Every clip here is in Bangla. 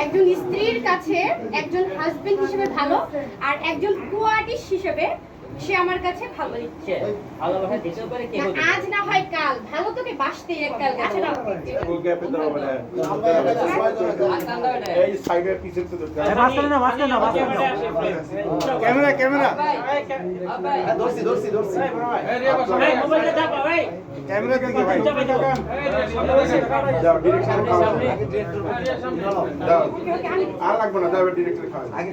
একজন স্ত্রীর কাছে একজন হাজবেন্ড হিসেবে ভালো আর একজন কোয়াটিস হিসেবে সে আমার কাছে ভালো আজ না হয় কাল। ভালো তোকে ক্যামেরা ক্যামেরা। ভাই ধরছি ধরছি ধরছি। মোবাইলটা দাও ভাই ক্যামেরা দিকে ভাই দাও ডিরেকশন খাও আর লাগবে না দাও ডিরেক্টর খাও আগে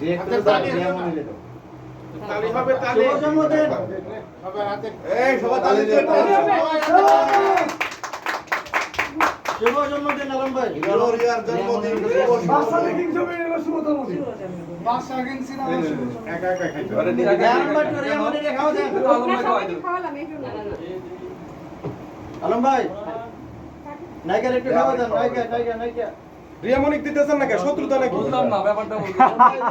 ডিরেক্টর তালি হবে তালি। জন্মদিন। সবাই হাতে। এই সবাই তালি দিয়ে শুভ জন্মদিন আলম ভাই। গ্লোরিয়ার জন্মদিন একা একা খাইতে আরে আলম ভাই তো নিয়ম নিলে খাওয়া যায় না, সবাইকে খাওয়ালাম এই জন্য। আলম ভাই। নাইকার একটু খাওয়া দেন নাইকা নাইকা নাইকা রিয়ামনিক দিতেছেন না কে শত্রুতা নাকি? বুঝলাম না ব্যাপারটা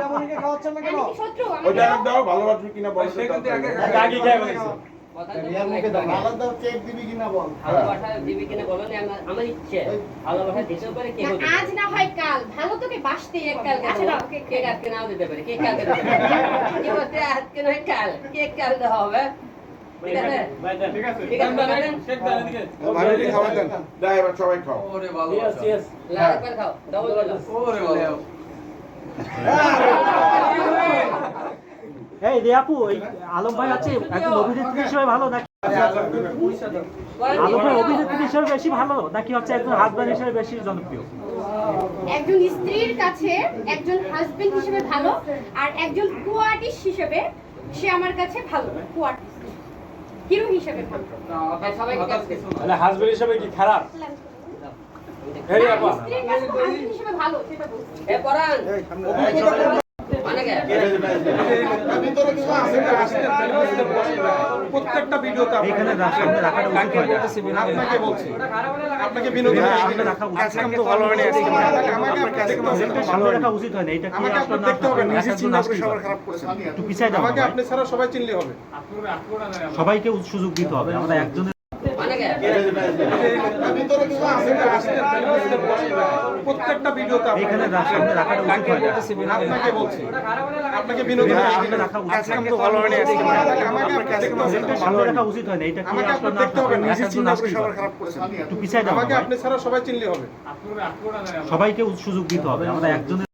জামনিকে খাওয়াচ্ছেন না কেন আমি কি শত্রু? আমি ওই দাও ভালোবাসবি কিনা বল সে কিন্তু একা একা আগে আগে খাই বলেছে কথা দাও আলাদা চেক দিবি কিনা বল? ভালোবাসা দিবি কিনা বলো না আমার আমার ইচ্ছে। ভালোবাসা দিতে পারে কে না, আজ না হয় কাল। ভালো তোকে বাসতেই এককাল গেছে না কে আজকে নাও দিতে পারে কে কালকে দিতে পারে? কি বলতে আজকে নয় কাল? কে কাল হবে? সবাই খাও। এই রে আপু এই আলম ভাই আছে। একজন অভিনেত্রী হিসেবে ভালো নাকি আলম ভাই অভিনেত্রী হিসেবে বেশি ভালো নাকি হচ্ছে একজন হাজব্যান্ড হিসেবে বেশি জনপ্রিয়? একজন স্ত্রীর কাছে একজন হাজবেন্ড হিসেবে ভালো আর একজন কোয়ার্টিস্ট হিসেবে সে আমার কাছে ভালো কোয়ার্টিস্ট হিরো হিসেবে ভালো সবাই কিছু না। তাহলে হাজব্যান্ড হিসেবে কি খারাপ? স্ত্রীর হিসেবে ভালো সেটা প্রত্যেকটা ভিডিওতে এখানে রাখাটা উচিত হয় না। আপনাকে বলছি। আপনাকে বিনোদন এখানে দিচ্ছি সামনে না। রাখা উচিত। তো ভালো হয়নি আমাকে আপনাকে দেখতে হবে। এটা সামনে রাখা উচিত হয় না। এটা কি আপনার আপনার দেখতে হবে নিজে চিন্তা করে সবার খারাপ করেছেন একটু পিছাই দাও আমাকে আপনি ছাড়া সবাই চিনলে হবে। সবাইকে সুযোগ দিতে হবে। আমরা একজনের প্রত্যেকটা ভিডিওতে এখানে রাখাটা উচিত হয় আপনাকে বলছি। আপনাকে বিনোদন এটা দিচ্ছি সামনে না। রাখা উচিত তো ভালো হয়নি আজকে আমাকে আপনাকে দেখতে হবে। এটা সামনে রাখা উচিত হয় না। এটা কি আপনার আপনার দেখতে হবে নিজে চিন্তা করে সবার খারাপ করেছেন। একটু পিছাই দাও আমাকে আপনি ছাড়া সবাই চিনলে হবে। সবাইকে সুযোগ দিতে হবে। আমরা একজনের